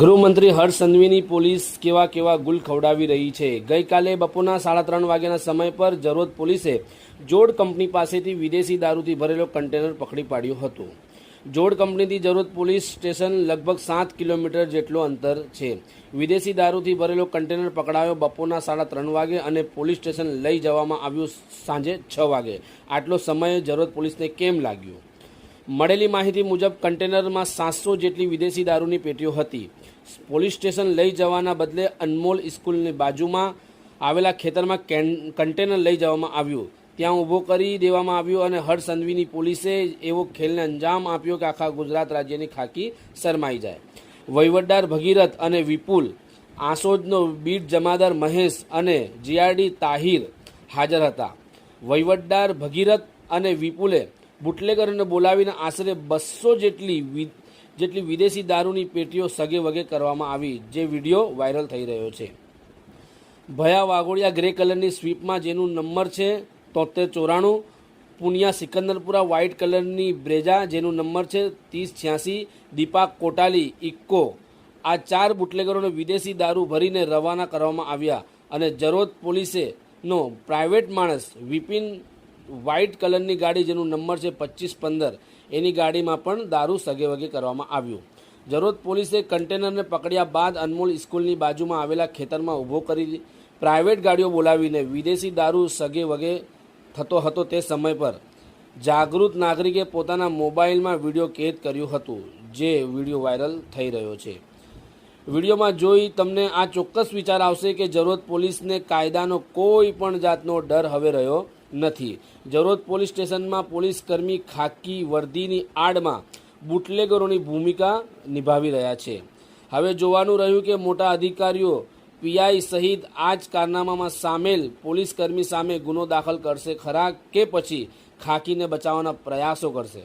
ગૃહમંત્રી હર્ષ સંઘવીની પોલીસ કેવા કેવા ગુલ ખવડાવી રહી છે? ગઈકાલે બપોરના સાડા ત્રણ વાગ્યાના સમય પર જરોદ પોલીસે જોડ કંપની પાસેથી વિદેશી દારૂથી ભરેલો કન્ટેનર પકડી પાડ્યું હતું. જોડ કંપનીથી જરોદ પોલીસ સ્ટેશન લગભગ સાત કિલોમીટર જેટલો અંતર છે. વિદેશી દારૂથી ભરેલો કન્ટેનર પકડાયો બપોરના સાડા ત્રણ વાગે અને પોલીસ સ્ટેશન લઈ જવામાં આવ્યું સાંજે છ વાગે. આટલો સમય જરોદ પોલીસને કેમ લાગ્યો? મળેલી માહિતી મુજબ કન્ટેનરમાં સાતસો જેટલી વિદેશી દારૂની પેટીઓ હતી. પોલીસ સ્ટેશન લઈ જવાના બદલે અનમોલ સ્કૂલની બાજુમાં આવેલા ખેતરમાં કેન- કન્ટેનર લઈ જવામાં આવ્યું. ત્યાં ઊભો કરી દેવામાં આવ્યું અને હર્ષ પોલીસે એવો ખેલને અંજામ આપ્યો કે આખા ગુજરાત રાજ્યની ખાકી શરમાઈ જાય. વહીવટદાર ભગીરથ અને વિપુલ, આસોદનો બીટ જમાદાર મહેશ અને જીઆરડી તાહિર હાજર હતા. વહીવટદાર ભગીરથ અને વિપુલે બુટલેગરોને બોલાવીને આશરે બસો જેટલી જેટલી વિદેશી દારૂની પેટીઓ સગે વગે કરવામાં આવી, જે વીડિયો વાયરલ થઈ રહ્યો છે. ભયા વાઘોડિયા ગ્રે કલરની સ્વીપમાં જેનું નંબર છે તોતેર ચોરાણું, પુનિયા સિકંદરપુરા વ્હાઇટ કલરની બ્રેજા જેનું નંબર છે ત્રીસ છ્યાસી, દીપા કોટાલી, ઇક્કો. આ ચાર બુટલેગરોને વિદેશી દારૂ ભરીને રવાના કરવામાં આવ્યા અને જરોદ પોલીસે નો પ્રાઇવેટ માણસ વિપિન વ્હાઇટ કલરની ગાડી જેનું નંબર છે પચીસ પંદર, એની ગાડીમાં પણ દારૂ સગેવગે કરવામાં આવ્યું. જરોદ પોલીસે કન્ટેનરને પકડ્યા બાદ અનમોલ સ્કૂલની બાજુમાં આવેલા ખેતરમાં ઊભો કરી પ્રાઇવેટ ગાડીઓ બોલાવીને વિદેશી દારૂ સગે વગે થતો હતો તે સમય પર. જાગૃત નાગરિકે પોતાના મોબાઈલમાં વીડિયો કેદ કર્યું હતું, જે વીડિયો વાયરલ થઈ રહ્યો છે. વિડીયોમાં જોઈ તમને આ ચોક્કસ વિચાર આવશે કે જરોદ પોલીસને કાયદાનો કોઈ પણ જાતનો ડર હવે રહ્યો નથી. જરોદ પોલીસ સ્ટેશનમાં પોલીસ કર્મી ખાકી વર્દીની આડમાં બુટલેગરોની ભૂમિકા નિભાવી રહ્યા છે. હવે જોવાનું રહ્યું કે મોટા અધિકારીઓ પીઆઈ સહિત આ જ કારનામામાં સામેલ પોલીસ કર્મી સામે ગુનો દાખલ કરશે ખરા કે પછી ખાકીને બચાવવાના પ્રયાસો કરશે?